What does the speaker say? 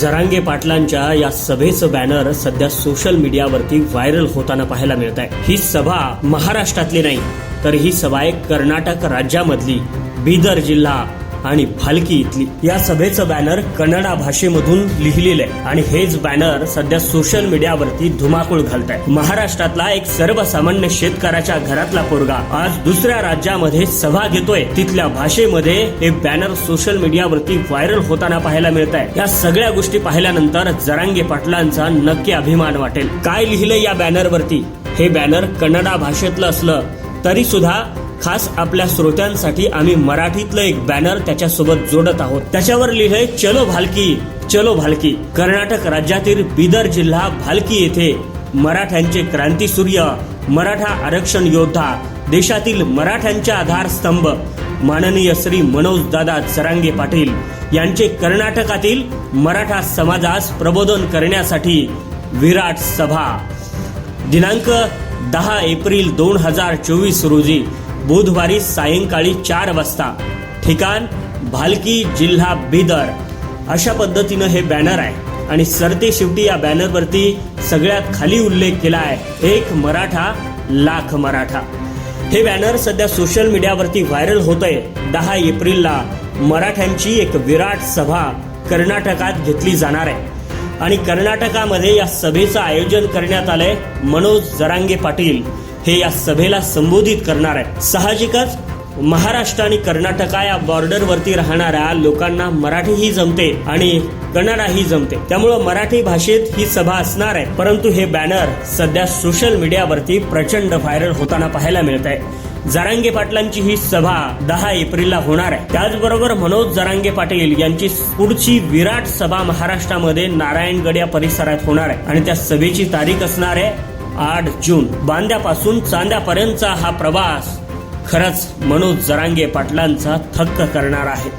जरांगे पाटलांच्या या सभेचं बॅनर सध्या सोशल मीडियावरती व्हायरल होताना पाहायला मिळत आहे ही सभा महाराष्ट्रातली नाही तर ही सभा एक कर्नाटक राज्यामधली बिदर जिल्हा. आणि फालकी इथली. या सभेचं बॅनर कन्नडा भाषेमधून लिहिलेलं आहे आणि हेच बॅनर सध्या सोशल मीडियावरती धुमाकूळ घालत आहे महाराष्ट्रातला एक सर्वसामान्य शेतकऱ्याच्या घरातला पोरगा आज दुसऱ्या राज्यामध्ये सभा घेतोय. तिथल्या भाषेमध्ये हे बॅनर सोशल मीडियावरती व्हायरल होताना पाहायला मिळत आहे या सगळ्या गोष्टी पाहिल्यानंतर जरांगे पाटलांचा नक्की अभिमान वाटेल. काय लिहिलंय या बॅनरवरती हे बॅनर कन्नडा भाषेतलं असलं तरी सुद्धा खास आपल्या श्रोत्यांसाठी आम्ही मराठीतलं एक बॅनर त्याच्यासोबत जोडत आहोत. त्याच्यावर लिहिलंय चलो भालकी चलो भालकी. कर्नाटक राज्यातील बिदर जिल्हा भालकी येथे मराठ्यांचे क्रांतीसूर्य मराठा आरक्षण योद्धा देशातील मराठ्यांचे आधारस्तंभ माननीय श्री मनोज दादा जरांगे पाटील यांचे कर्नाटकातील मराठा समाजास प्रबोधन करण्यासाठी विराट सभा. दिनांक दहा एप्रिल दोन हजार चोवीस रोजी बुधवारी सायंकाळी चार वाजता. ठिकाण भालकी जिल्हा बिदर. अशा पद्धतीनं हे बॅनर आहे. आणि सरते शेवटी या बॅनरवरती सगळ्यात खाली उल्लेख केला आहे. एक मराठा लाख मराठा. हे बॅनर सध्या सोशल मीडियावरती व्हायरल होत आहे दहा एप्रिलला मराठ्यांची एक विराट सभा कर्नाटकात घेतली जाणार आहे. आणि कर्नाटकामध्ये या सभेचं आयोजन करण्यात आलंय मनोज जरांगे पाटील. हे या सभेला संबोधित करणार आहे साहजिकच महाराष्ट्र आणि कर्नाटका या बॉर्डरवरती राहणाऱ्या लोकांना मराठीही जमते आणि कन्नडाही जमते. त्यामुळं मराठी भाषेत ही सभा असणार आहे. परंतु हे बॅनर सध्या सोशल मीडियावरती प्रचंड व्हायरल होताना पाहायला मिळत आहे जरांगे पाटलांची ही सभा दहा एप्रिलला होणार आहे. त्याचबरोबर मनोज जरांगे पाटील यांची पुढची विराट सभा महाराष्ट्रामध्ये नारायणगड या परिसरात होणार आहे. आणि त्या सभेची तारीख असणार आहे आठ जून बांद्यापासून चांद्यापर्यंतचा हा प्रवास. खरंच मनोज जरांगे पाटलांचा थक्क करणार आहे.